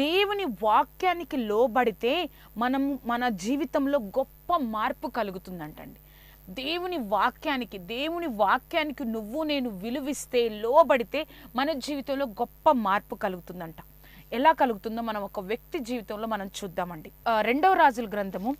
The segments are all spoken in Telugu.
దేవుని వాక్యానికి లోబడితే మనం మన జీవితంలో గొప్ప మార్పు కలుగుతుందంటండి. దేవుని వాక్యానికి దేవుని వాక్యానికి నువ్వు నేను విలువిస్తే లోబడితే మన జీవితంలో గొప్ప మార్పు కలుగుతుందంట. ఎలా కలుగుతుందో మనం ఒక వ్యక్తి జీవితంలో మనం చూద్దామండి. రెండవ రాజుల గ్రంథము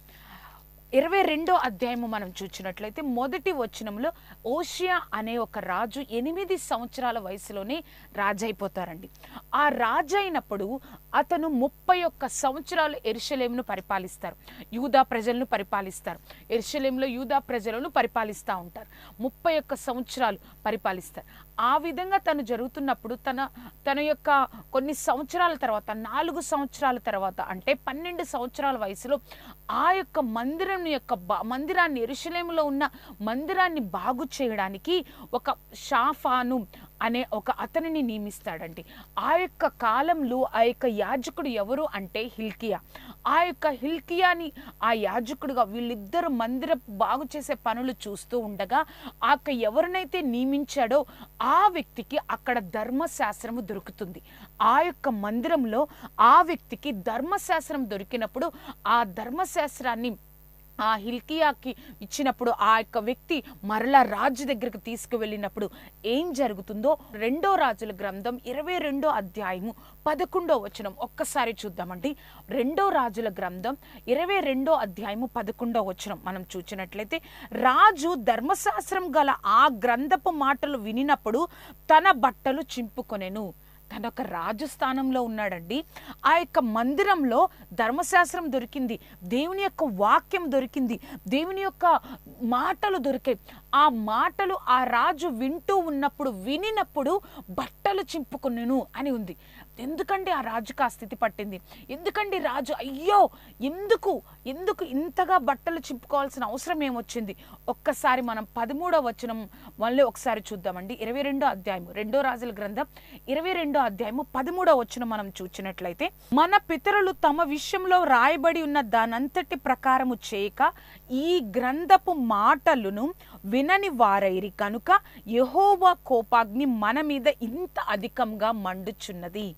ఇరవై రెండో అధ్యాయము మనం చూచినట్లయితే మొదటి వచనంలో ఓషియా అనే ఒక రాజు ఎనిమిది సంవత్సరాల వయసులోనే రాజైపోతారండి. ఆ రాజు అయినప్పుడు అతను ముప్పై ఒక్క సంవత్సరాలు ఎరుషలేమును పరిపాలిస్తారు. యూదా ప్రజలను పరిపాలిస్తారు. ఎరుషలేంలో యూదా ప్రజలను పరిపాలిస్తూ ఉంటారు. ముప్పై ఒక్క సంవత్సరాలు పరిపాలిస్తారు. ఆ విధంగా తను జరుగుతున్నప్పుడు తన తన యొక్క కొన్ని సంవత్సరాల తర్వాత నాలుగు సంవత్సరాల తర్వాత అంటే పన్నెండు సంవత్సరాల వయసులో ఆ యొక్క మందిరం యొక్క బా- మందిరాన్ని ఎరుషలేములో ఉన్న మందిరాన్ని బాగు చేయడానికి ఒక షాఫాను అనే ఒక అతనిని నియమిస్తాడండి. ఆ యొక్క కాలంలో ఆ యొక్క యాజకుడు ఎవరు అంటే హిల్కియా. ఆ యొక్క హిల్కియాని ఆ యాజకుడుగా వీళ్ళిద్దరు మందిర బాగు చేసే పనులు చూస్తూ ఉండగా ఆ యొక్క ఎవరినైతే నియమించాడో ఆ వ్యక్తికి అక్కడ ధర్మశాస్త్రము దొరుకుతుంది. ఆ యొక్క మందిరంలో ఆ వ్యక్తికి ధర్మశాస్త్రం దొరికినప్పుడు ఆ ధర్మశాస్త్రాన్ని ఆ హిల్కియాకి ఇచ్చినప్పుడు ఆ యొక్క వ్యక్తి మరలా రాజు దగ్గరికి తీసుకువెళ్ళినప్పుడు ఏం జరుగుతుందో రెండో రాజుల గ్రంథం ఇరవై రెండో అధ్యాయము పదకొండో వచనం ఒక్కసారి చూద్దామండి. రెండో రాజుల గ్రంథం ఇరవై రెండో అధ్యాయము పదకొండో వచనం మనం చూసినట్లయితే రాజు ధర్మశాస్త్రం గల ఆ గ్రంథపు మాటలు వినినప్పుడు తన బట్టలు చింపుకొనెను. తన ఒక రాజు స్థానంలో ఉన్నాడండి. ఆ యొక్క మందిరంలో ధర్మశాస్త్రం దొరికింది. దేవుని యొక్క వాక్యం దొరికింది. దేవుని యొక్క మాటలు దొరికాయి. ఆ మాటలు ఆ రాజు వింటూ ఉన్నప్పుడు వినినప్పుడు బట్టలు చింపుకునేను అని ఉంది. ఎందుకంటే ఆ రాజుకు ఆ స్థితి పట్టింది? ఎందుకండి రాజు అయ్యో ఎందుకు ఎందుకు ఇంతగా బట్టలు చింపుకోవాల్సిన అవసరం ఏమొచ్చింది? ఒక్కసారి మనం పదమూడో వచనం మళ్ళీ ఒకసారి చూద్దామండి. ఇరవై రెండో అధ్యాయము రెండో రాజుల గ్రంథం ఇరవై రెండో అధ్యాయము పదమూడో వచనం మనం చూచినట్లయితే మన పితరులు తమ విషయంలో రాయబడి ఉన్న దానంతటి ప్రకారము చేయక ఈ గ్రంథపు మాటలను వినని వారైరి కనుక యెహోవా కోపాగ్ని మన మీద ఇంత అధికంగా మండుచున్నది.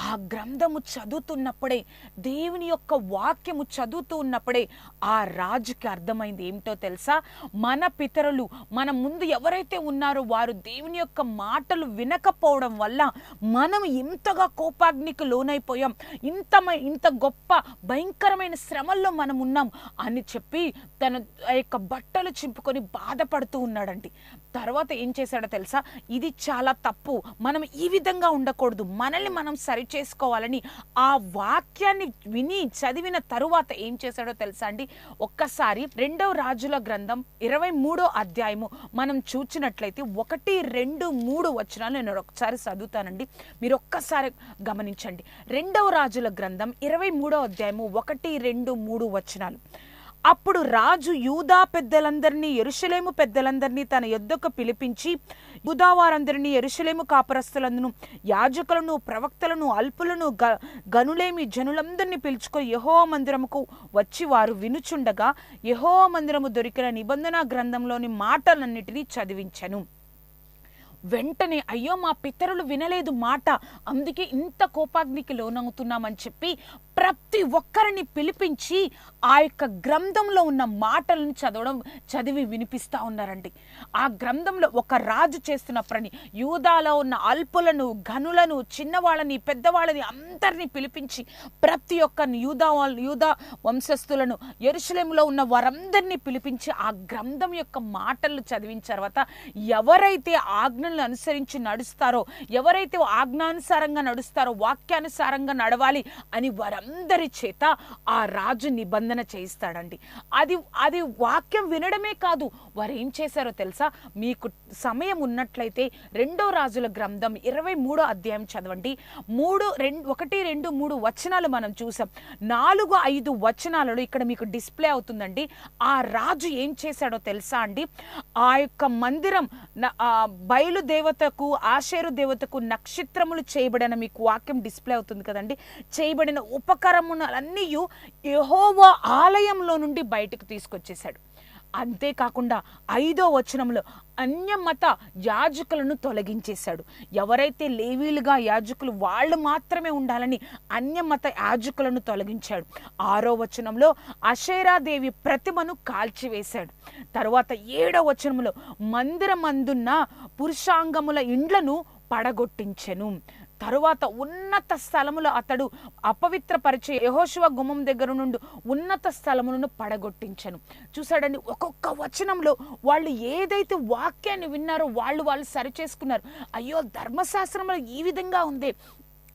ఆ గ్రంథము చదువుతున్నప్పుడే దేవుని యొక్క వాక్యము చదువుతూ ఉన్నప్పుడే ఆ రాజుకి అర్థమైంది. ఏమిటో తెలుసా? మన పితరులు మన ముందు ఎవరైతే ఉన్నారో వారు దేవుని యొక్క మాటలు వినకపోవడం వల్ల మనం ఎంతగా కోపాగ్నికి లోనైపోయాం. ఇంత మ- ఇంత గొప్ప భయంకరమైన శ్రమల్లో మనం ఉన్నాం అని చెప్పి తన ఆ యొక్క బట్టలు చింపుకొని బాధపడుతూ ఉన్నాడండి. తర్వాత ఏం చేశాడో తెలుసా? ఇది చాలా తప్పు. మనం ఈ విధంగా ఉండకూడదు. మనల్ని మనం సరి చేసుకోవాలని ఆ వాక్యాన్ని విని చదివిన తరువాత ఏం చేశాడో తెలుసా అండి? ఒక్కసారి రెండవ రాజుల గ్రంథం ఇరవై మూడో అధ్యాయము మనం చూచినట్లయితే ఒకటి రెండు మూడు వచనాలు నేను ఒకసారి చదువుతానండి. మీరు ఒక్కసారి గమనించండి. రెండవ రాజుల గ్రంథం ఇరవై మూడో అధ్యాయము ఒకటి రెండు మూడు వచనాలు. అప్పుడు రాజు యూదా పెద్దలందరినీ ఎరుషలేము పెద్దలందరినీ తన యొద్దకు పిలిపించి యూదా వారందరినీ ఎరుషలేము కాపురస్తులందును యాజకులను ప్రవక్తలను అల్పులను గ గనులేమి జనులందరినీ పిలుచుకొని యహో మందిరముకు వచ్చి వారు వినుచుండగా యహో మందిరము దొరికిన నిబంధన గ్రంథంలోని మాటలన్నిటినీ చదివించను. వెంటనే అయ్యో మా పితరులు వినలేదు మాట. అందుకే ఇంత కోపాగ్నికి లోనవుతున్నామని చెప్పి ప్రతి ఒక్కరిని పిలిపించి ఆ యొక్క గ్రంథంలో ఉన్న మాటలను చదవడం చదివి వినిపిస్తూ ఉన్నారండి. ఆ గ్రంథంలో ఒక రాజు చేస్తున్న పని యూదాలో ఉన్న అల్పులను ఘనులను చిన్నవాళ్ళని పెద్దవాళ్ళని అందరినీ పిలిపించి ప్రతి ఒక్క యూదా యూదా వంశస్థులను ఎరుసలేములో ఉన్న వారందరినీ పిలిపించి ఆ గ్రంథం యొక్క మాటలు చదివిన తర్వాత ఎవరైతే ఆజ్ఞలను అనుసరించి నడుస్తారో ఎవరైతే ఆజ్ఞానుసారంగా నడుస్తారో వాక్యానుసారంగా నడవాలి అని వారందరి అందరి చేత ఆ రాజు నిబంధన చేయిస్తాడండి. అది అది వాక్యం వినడమే కాదు. వారు ఏం చేశారో తెలుసా? మీకు సమయం ఉన్నట్లయితే రెండో రాజుల గ్రంథం ఇరవై మూడో అధ్యాయం చదవండి. మూడు రెండు ఒకటి రెండు మూడు వచనాలు మనం చూసాం. నాలుగు ఐదు వచనాలలో ఇక్కడ మీకు డిస్ప్లే అవుతుందండి. ఆ రాజు ఏం చేశాడో తెలుసా అండి? ఆ యొక్క మందిరం ఆ బయలు దేవతకు ఆశేరు దేవతకు నక్షత్రములు చేయబడిన మీకు వాక్యం డిస్ప్లే అవుతుంది కదండి. చేయబడిన ఉపకరములన్నీ యెహోవా ఆలయంలో నుండి బయటకు తీసుకొచ్చేసాడు అంతేకాకుండా ఐదో వచనంలో అన్యమత యాజకులను తొలగించేశాడు. ఎవరైతే లేవీలుగా యాజకులు వాళ్ళు మాత్రమే ఉండాలని అన్యమత యాజకులను తొలగించాడు. ఆరో వచనంలో అషేరాదేవి ప్రతిమను కాల్చివేశాడు. తరువాత ఏడో వచనంలో మందిరమందున్న పురుషాంగముల ఇండ్లను పడగొట్టించెను. తరువాత ఉన్నత స్థలములో అతడు అపవిత్రపరిచే యహోశివ గుమ్మం దగ్గర నుండి ఉన్నత స్థలములను పడగొట్టించను. చూసాడండి ఒక్కొక్క వచనంలో వాళ్ళు ఏదైతే వాక్యాన్ని విన్నారో వాళ్ళు వాళ్ళు సరిచేసుకున్నారు అయ్యో ధర్మశాస్త్రంలో ఈ విధంగా ఉంది.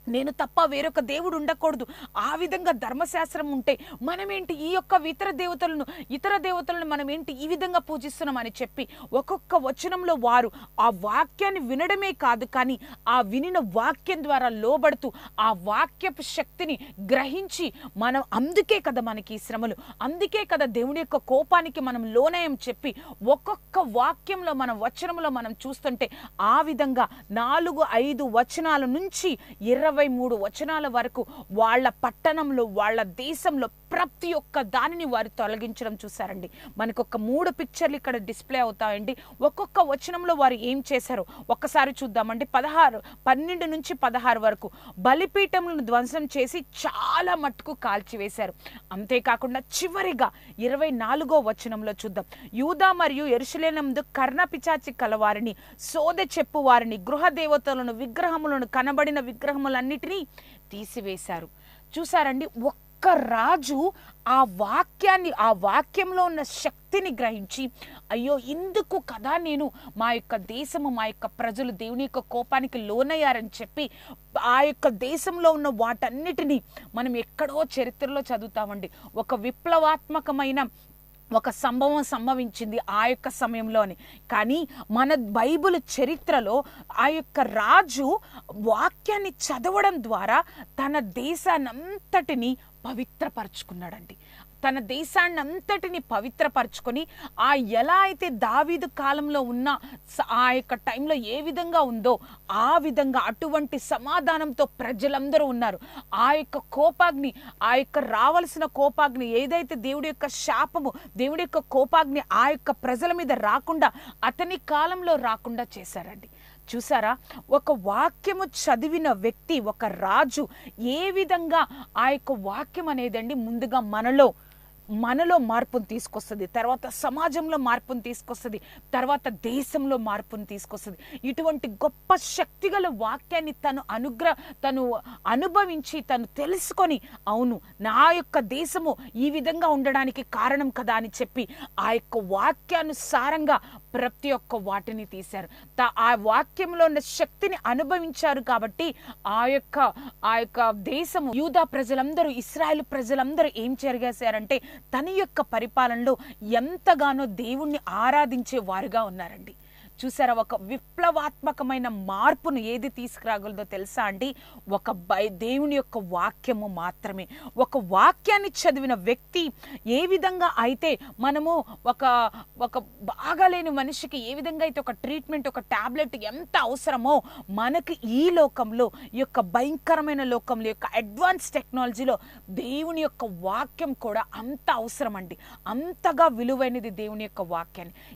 నేను తప్ప వేరొక దేవుడు ఉండకూడదు. ఆ విధంగా ధర్మశాస్త్రం ఉంటే మనమేంటి ఈ యొక్క ఇతర దేవతలను ఇతర దేవతలను మనం ఏంటి ఈ విధంగా పూజిస్తున్నామని చెప్పి ఒక్కొక్క వచనంలో వారు ఆ వాక్యాన్ని వినడమే కాదు కానీ ఆ వినిన వాక్యం ద్వారా లోబడుతూ ఆ వాక్యపు శక్తిని గ్రహించి మనం అందుకే కదా మనకి ఈ శ్రమలు అందుకే కదా దేవుని యొక్క కోపానికి మనం లోనయం చెప్పి ఒక్కొక్క వాక్యంలో మన వచనంలో మనం చూస్తుంటే ఆ విధంగా నాలుగు ఐదు వచనాల నుంచి ఇరవై ఇరవై మూడు వచనాల వరకు వాళ్ళ పట్టణంలో వాళ్ళ దేశంలో ప్రతి ఒక్క దానిని వారు తొలగించడం చూసారండి మనకు ఒక మూడు పిక్చర్లు ఇక్కడ డిస్ప్లే అవుతాయండి. ఒక్కొక్క వచనంలో వారు ఏం చేశారు? ఒక్కసారి చూద్దామండి. పదహారు పన్నెండు నుంచి పదహారు వరకు బలిపీఠములను ధ్వంసం చేసి చాలా మట్టుకు కాల్చివేశారు. అంతేకాకుండా చివరిగా ఇరవై నాలుగో వచనంలో చూద్దాం. యూదా మరియు ఎరుసలేనందు కర్ణ పిచాచి కలవారిని సోద చెప్పు వారిని గృహ దేవతలను విగ్రహములను కనబడిన విగ్రహములను వాటన్నిటినీ తీసివేశారు. చూసారండి ఒక్క రాజు ఆ వాక్యాన్ని ఆ వాక్యంలో ఉన్న శక్తిని గ్రహించి అయ్యో ఇందుకు కదా నేను మా యొక్క దేశము మా యొక్క ప్రజలు దేవుని యొక్క కోపానికి లోనయ్యారని చెప్పి ఆ యొక్క దేశంలో ఉన్న వాటన్నిటినీ మనం ఎక్కడో చరిత్రలో చదువుతామండి. ఒక విప్లవాత్మకమైన ఒక సంభవం సంభవించింది ఆ యొక్క సమయంలోనే కానీ మన బైబిల్ చరిత్రలో ఆ యొక్క రాజు వాక్యాన్ని చదవడం ద్వారా తన దేశానంతటిని పవిత్రపరచుకున్నాడండి. తన దేశాన్ని అంతటిని పవిత్రపరచుకొని ఆ ఎలా అయితే దావీదు కాలంలో ఉన్న ఆ యొక్క టైంలో ఏ విధంగా ఉందో ఆ విధంగా అటువంటి సమాధానంతో ప్రజలందరూ ఉన్నారు. ఆ యొక్క కోపాగ్ని ఆ యొక్క రావలసిన కోపాగ్ని ఏదైతే దేవుడి యొక్క శాపము దేవుడి యొక్క కోపాగ్ని ఆ యొక్క ప్రజల మీద రాకుండా అతని కాలంలో రాకుండా చేశారండి. చూసారా? ఒక వాక్యము చదివిన వ్యక్తి ఒక రాజు ఏ విధంగా ఆ యొక్క వాక్యం అనేదండి ముందుగా మనలో మనలో మార్పును తీసుకొస్తుంది తర్వాత సమాజంలో మార్పును తీసుకొస్తుంది తర్వాత దేశంలో మార్పును తీసుకొస్తుంది. ఇటువంటి గొప్ప శక్తిగల వాక్యాన్ని తను అనుగ్ర తను అనుభవించి తను తెలుసుకొని అవును నా యొక్క దేశము ఈ విధంగా ఉండడానికి కారణం కదా అని చెప్పి ఆ యొక్క వాక్యానుసారంగా ప్రతి ఒక్క వాటిని తీశారు. త ఆ వాక్యంలో ఉన్న శక్తిని అనుభవించారు కాబట్టి ఆ యొక్క ఆ యొక్క దేశము యూదా ప్రజలందరూ ఇస్రాయల్ ప్రజలందరూ ఏం జరిగేశారంటే తన యొక్క పరిపాలనలో ఎంతగానో దేవుణ్ణి ఆరాధించే వారుగా ఉన్నారండి. చూసారా ఒక విప్లవాత్మకమైన మార్పును ఏది తీసుకురాగలదో తెలుసా అండి? ఒక బై దేవుని యొక్క వాక్యము మాత్రమే. ఒక వాక్యాన్ని చదివిన వ్యక్తి ఏ విధంగా అయితే మనము ఒక ఒక బాగాలేని మనిషికి ఏ విధంగా అయితే ఒక ట్రీట్మెంట్ ఒక టాబ్లెట్ ఎంత అవసరమో మనకి ఈ లోకంలో ఈ యొక్క భయంకరమైన లోకంలో యొక్క అడ్వాన్స్ టెక్నాలజీలో దేవుని యొక్క వాక్యం కూడా అంత అవసరం అండి అంతగా విలువైనది దేవుని యొక్క వాక్యాన్ని.